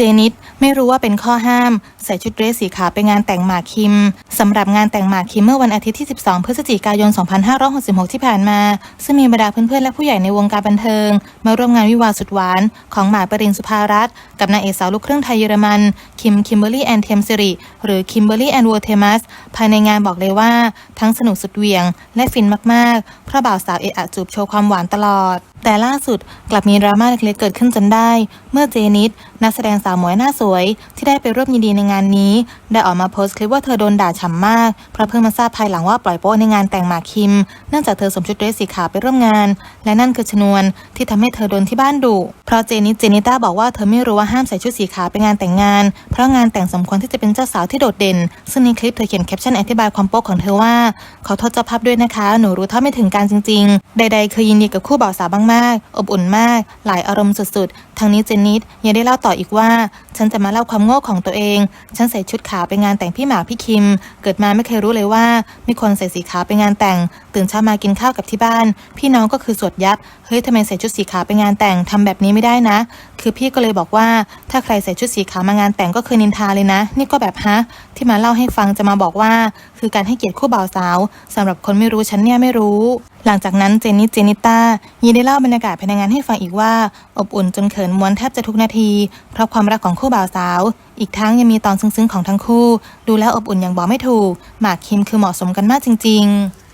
เจนิดไม่รู้ว่าเป็นข้อห้าม ใส่ชุดเดรสสีขาวไปงานแต่งหมากคิมสำหรับงานแต่งหมากคิมเมื่อวันอาทิตย์ที่ 12 พฤศจิกายน 2566 ที่ผ่านมา ซึ่งมีบรรดาเพื่อนๆและผู้ใหญ่ในวงการบันเทิง มาร่วมงานวิวาสุดหวาน ของหมากปรินสุภารัตน์กับนางเอกสาวลูกครึ่งไทยเยอรมัน คิมคิมเบอร์รี่แอนเทมซิริหรือคิมเบอร์รี่แอนวอเทมัสภายในงานบอกเลยว่า ทั้งสนุกสุดเหวี่ยง และฟินมากๆเพราะบ่าวสาวเอะอะจูบโชว์ความหวานตลอด แต่ล่าสุดกลับมีดราม่าเล็กๆเกิดขึ้นจนได้ เมื่อเจนิดนักแสดงสาวหมวยหน้าสวย ที่ได้ไปร่วมยินดีในงานนี้ ได้ออกมาโพสต์คลิปว่าเธอโดนด่าฉ่ำมากเพราะเพิ่งมาทราบภายหลังว่าปล่อยโป๊ในงานแต่งหมากคิม เนื่องจากเธอสวมชุดเดรสสีขาวไปร่วมงาน และนั่นคือชนวนที่ทำให้เธอโดนที่บ้านดุเพราะเจนิดเจนิต้าบอกว่าเธอไม่รู้ว่าห้ามใส่ชุดสีขาวไปงานแต่งงาน เพราะงานแต่งสมควรที่จะเป็นเจ้าสาวที่โดดเด่น ซึ่งในคลิปเธอเขียนแคปชั่นอธิบายความโป๊ของเธอว่าขอโทษเจ้าภาพด้วยนะคะ หนูรู้เท่าไม่ถึงการจริง ๆ ใด ๆ เคยยินดีกับคู่บ่าวสาวมาก อบอุ่นมาก หลายอารมณ์สุดๆทางนี้เจนนิดยังได้เล่าต่ออีกว่า ฉันจะมาเล่าความโง่ของตัวเอง ฉันใส่ชุดขาวไปงานแต่งพี่หมากพี่คิม เกิดมาไม่เคยรู้เลยว่า มีคนใส่สีขาวไปงานแต่ง ตื่นเช้ามากินข้าวกับที่บ้าน พี่น้องก็คือสวดยับเฮ้ยทำไมใส่ชุดสีขาวไปงานแต่งทำแบบนี้ไม่ได้นะ คือพี่ก็เลยบอกว่าถ้าใครใส่ชุดสีขาวมางานแต่งก็คือนินทาเลยนะ นี่ก็แบบฮะที่มาเล่าให้ฟังจะมาบอกว่า คือการให้เกียรติคู่บ่าวสาวสำหรับคนไม่รู้ฉันเนี่ยไม่รู้ หลังจากนั้นเจนนิสเจนิต้ายีได้เล่าบรรยากาศภายในงานให้ฟังอีกว่า อบอุ่นจนเขินม้วนแทบจะทุกนาที เพราะความรักของคู่บ่าวสาว อีกทั้งยังมีตอนซึ้งๆของทั้งคู่ ดูแล้วอบอุ่นอย่างบอกไม่ถูกหมากคิมคือเหมาะสมกันมากจริง ๆ